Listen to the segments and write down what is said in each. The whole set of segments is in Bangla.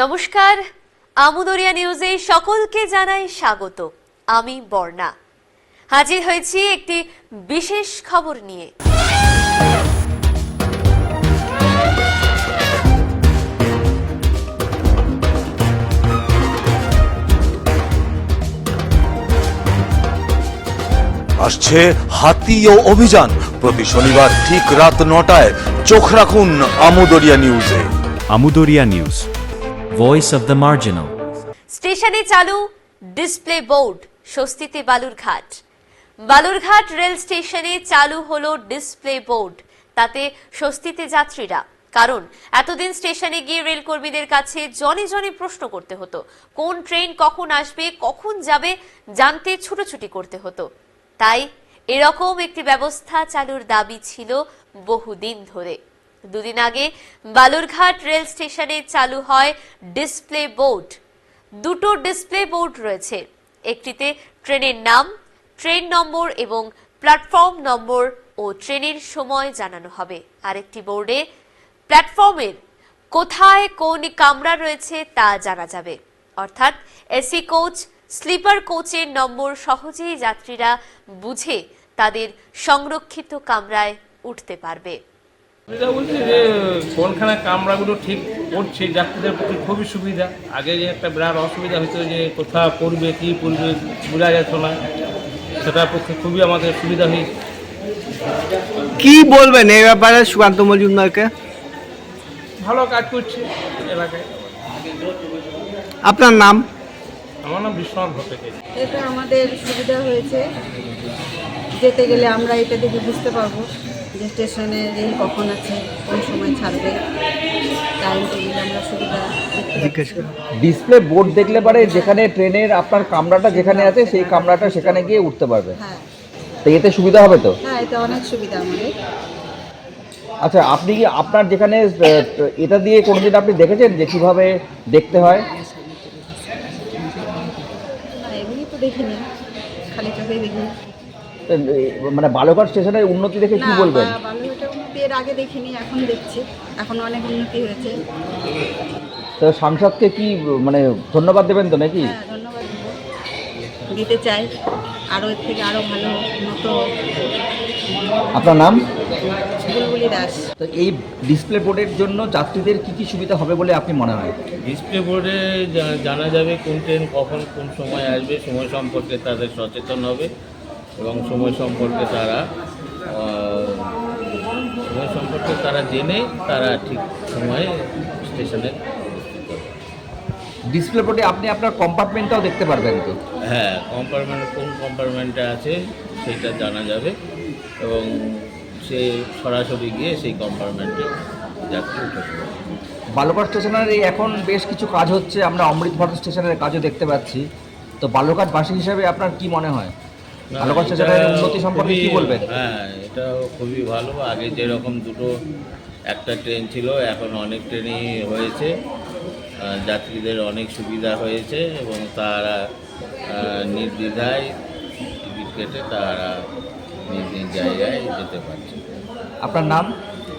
নমস্কার আমুদরিয়া নিউজে সকলকে জানাই স্বাগত। আমি বর্ণা। হাজির হয়েছি একটি বিশেষ খবর নিয়ে। আসছে হাতি ও অভিযান। প্রতি শনিবার ঠিক রাত নটায় চোখ রাখুন আমুদরিয়া নিউজে। Amudoria News. Voice of the Marginal. স্টেশনে চালু ডিসপ্লে বোর্ড, স্বস্তিতে বালুরঘাট। বালুরঘাট রেল স্টেশনে চালু হলো ডিসপ্লে বোর্ড, তাতে স্বস্তিতে যাত্রীরা। কারণ, এতদিন স্টেশনে গিয়ে রেল কর্মীদের কাছে জনে জনে প্রশ্ন করতে হতো, কোন ট্রেন কখন আসবে, কখন যাবে, জানতে ছুটোছুটি করতে হতো। তাই এরকম একটি ব্যবস্থা চালুর দাবি ছিল বহুদিন ধরে। দুদিন আগে বালুরঘাট রেল স্টেশনে চালু হয় ডিসপ্লে বোর্ড। দুটো ডিসপ্লে বোর্ড রয়েছে। একটিতে ট্রেনের নাম, ট্রেন নম্বর এবং প্ল্যাটফর্ম নম্বর ও ট্রেনের সময় জানানো হবে। আরেকটি বোর্ডে প্ল্যাটফর্মের কোথায় কোন কামরা রয়েছে তা জানা যাবে। অর্থাৎ এসি কোচ, স্লিপার কোচের নম্বর সহজেই যাত্রীরা বুঝে তাদের সংরক্ষিত কামরায় উঠতে পারবে। সুবিধা বলছে যে কোনখানে কামরাগুলো ঠিক পড়ছে যাত্রীদের পক্ষে খুবই সুবিধা। আগে যে একটা বিরাট অসুবিধা হতো যে কোথাও পড়বে কী পড়বে বোঝা যেত না। সেটার পক্ষে খুবই আমাদের সুবিধা হয়েছে। কি বলবেন এই ব্যাপারে সুকান্ত মজুমদারকে? ভালো কাজ করছে এলাকায়। আপনার নাম? আমার নাম বিশ্বনাথ ভট্টাচার্য। এটা আমাদের সুবিধা হয়েছে। যেতে গেলে আমরা এটা দেখে বুঝতে পারব। যে স্টেশনে রেল কখন আছে কোন সময় ছাড়বে টাইম টেবিল আমরা সুবিধা জিজ্ঞেস ডিসপ্লে বোর্ড দেখলে পারে যেখানে ট্রেনের আপনার কামরাটা যেখানে আছে সেই কামরাটা সেখানে গিয়ে উঠতে পারবে। হ্যাঁ। তো এতে সুবিধা হবে তো? হ্যাঁ এটা অনেক সুবিধা আমাদের। আচ্ছা আপনি কি আপনার যেখানে এটা দিয়ে কোনোদিন আপনি দেখেছেন যে কীভাবে দেখতে হয়? না এমনি তো দেখিনি। খালি চোখেই দেখিনি মানে বালুঘাট স্টেশনের উন্নতি দেখে কি বলবেন? বা- বালুরঘাটের উন্নতি এর আগে দেখিনি এখন দেখছি। এখন অনেক উন্নতি হয়েছে। তো সাংসদকে কি মানে ধন্যবাদ দেবেন তো নাকি? হ্যাঁ ধন্যবাদ দিতে চাই। আরও এর থেকে আরও ভালো উন্নত আপনার নাম? বুলবুলি দাস। তো এই ডিসপ্লে বোর্ডের জন্য যাত্রীদের কি কি সুবিধা হবে বলে আপনি মনে হয়? ডিসপ্লে বোর্ডে জানা যাবে কোন ট্রেন কখন কোন সময় আসবে সময় সম্পর্কে তাদের সচেতন হবে। এবং সময় সম্পর্কে তারা সময় সম্পর্কে তারা জেনে তারা ঠিক সময়ে স্টেশনে ডিসপ্লে বোর্ডে আপনি আপনার কম্পার্টমেন্টটাও দেখতে পারবেন তো? হ্যাঁ কম্পার্টমেন্ট কোন কম্পার্টমেন্টে আছে সেটা জানা যাবে এবং সে সরাসরি গিয়ে সেই কম্পার্টমেন্টে যাত্রী উঠে স্টেশনের এই এখন বেশ কিছু কাজ হচ্ছে আমরা অমৃত ভারত স্টেশনের কাজও দেখতে পাচ্ছি। তো বালুঘাটবাসী হিসাবে আপনার কি মনে হয়? বালুঘাট এটা স্টেশনের উন্নতি সম্পর্কে কি বলবেন? হ্যাঁ এটা খুবই ভালো। আগে যেরকম দুটো একটা ট্রেন ছিল এখন অনেক ট্রেনই হয়েছে। যাত্রীদের অনেক সুবিধা হয়েছে এবং তারা নির্দ্বিধায় টিকিট কেটে তারা নিজ নিজ জায়গায় যেতে পারছে। আপনার নাম?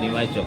নিমাই চক